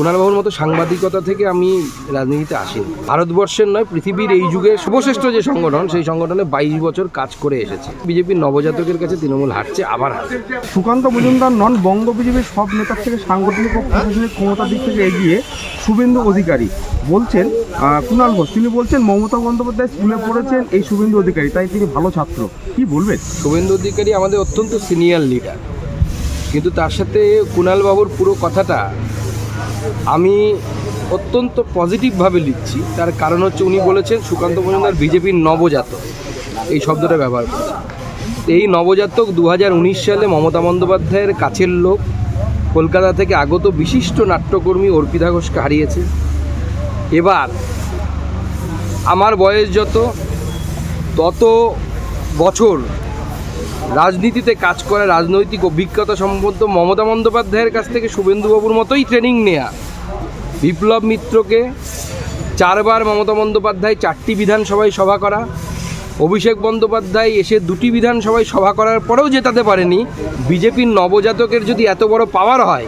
কুণালবাবুর মতো সাংবাদিকতা থেকে আমি রাজনীতিতে আসিনি। ভারতবর্ষের নয় পৃথিবীর এই যুগের সর্বশ্রেষ্ঠ যে সংগঠন সেই সংগঠনে বাইশ বছর কাজ করে এসেছে। বিজেপির নবজাতকের কাছে তৃণমূল হাঁটছে আবার হাঁটছে সুকান্ত মজুমদার নন বঙ্গ বিজেপির সব নেতার থেকে সাংগঠনিক ও প্রশাসনিক ক্ষমতার দিক থেকে এগিয়ে শুভেন্দু অধিকারী বলছেন কুণাল ঘোষ। তিনি বলছেন মমতা বন্দ্যোপাধ্যায় স্কুলে পড়েছেন এই শুভেন্দু অধিকারী তাই তিনি ভালো ছাত্র। কি বলবেন? শুভেন্দু অধিকারী আমাদের অত্যন্ত সিনিয়র লিডার কিন্তু তার সাথে কুণালবাবুর পুরো কথাটা আমি অত্যন্ত পজিটিভভাবে লিখছি। তার কারণ হচ্ছে উনি বলেছেন, সুকান্ত মজুমদার বিজেপির নবজাতক। এই শব্দটা ব্যবহার করেছেন এই নবজাতক দু হাজার উনিশ সালে মমতা বন্দ্যোপাধ্যায়ের কাছের লোক, কলকাতা থেকে আগত বিশিষ্ট নাট্যকর্মী অর্পিতা ঘোষকে হারিয়েছে। এবার আমার বয়স যত, তত বছর রাজনীতিতে কাজ করা রাজনৈতিক অভিজ্ঞতা সম্বন্ধ মমতা বন্দ্যোপাধ্যায়ের কাছ থেকে শুভেন্দুবাবুর মতোই ট্রেনিং নেয়া। বিপ্লব মিত্রকে চারবার মমতা বন্দ্যোপাধ্যায় চারটি বিধানসভায় সভা করা। অভিষেক বন্দ্যোপাধ্যায় এসে দুটি বিধানসভায় সভা করার পরেও জেতাতে পারেনি। বিজেপির নবজাতকের যদি এত বড় পাওয়ার হয়,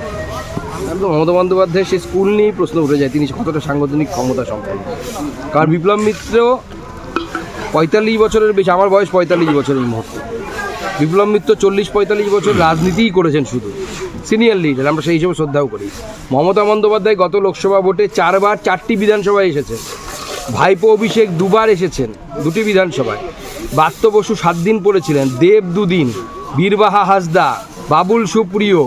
তাহলে মমতা বন্দ্যোপাধ্যায় সে স্কুল নিয়েই প্রশ্ন উঠে যায়, তিনি কতটা সাংগঠনিক ক্ষমতা সম্পন্ন। কারণ বিপ্লব মিত্র পঁয়তাল্লিশ বছরের বেশি, আমার বয়স পঁয়তাল্লিশ বছর এই মুহূর্তে বিপ্লব মিত্র চল্লিশ পঁয়তাল্লিশ বছর রাজনীতিই করেছেন শুধু। সিনিয়র লিডার আমরা সেই হিসেবে শ্রদ্ধাও করি। মমতা বন্দ্যোপাধ্যায় গত লোকসভা ভোটে চারবার চারটি বিধানসভায় এসেছেন। ভাইপো অভিষেক দুবার এসেছেন দুটি বিধানসভায়। বাত্য বসু সাত দিন পড়েছিলেন, দেব দুদিন, বীরবাহা হাসদা, বাবুল সুপ্রিয়,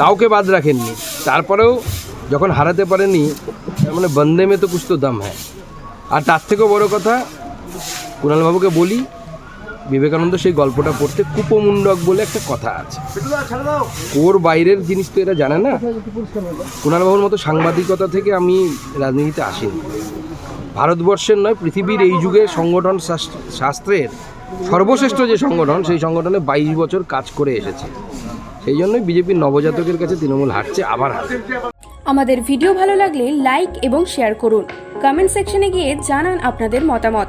কাউকে বাদ রাখেননি। তারপরেও যখন হারাতে পারেনি তার মানে বন্দে মে তো কুছ দম হ্যাঁ আর তার থেকেও বড় কথা, কুণালবাবুকে বলি বিবেকানন্দ সেই গল্পটা পড়তে কুপমুন্ডক বলে একটা কথা আছে। ওর বাইরের জিনিস তো এরা জানে না। কুণালবাবুর মতো সাংবাদিকতা থেকে আমি রাজনীতিতে আসিনি। ভারতবর্ষের নয়, পৃথিবীর এই যুগে সংগঠন শাস্ত্রের সর্বশ্রেষ্ঠ যে সংগঠন, সেই সংগঠনে বাইশ বছর কাজ করে এসেছে। সেই জন্যই বিজেপির নবজাতকের কাছে তৃণমূল হাঁটছে আবার আমাদের ভিডিও ভালো লাগলে লাইক এবং শেয়ার করুন। কমেন্ট সেকশনে গিয়ে জানান আপনাদের মতামত।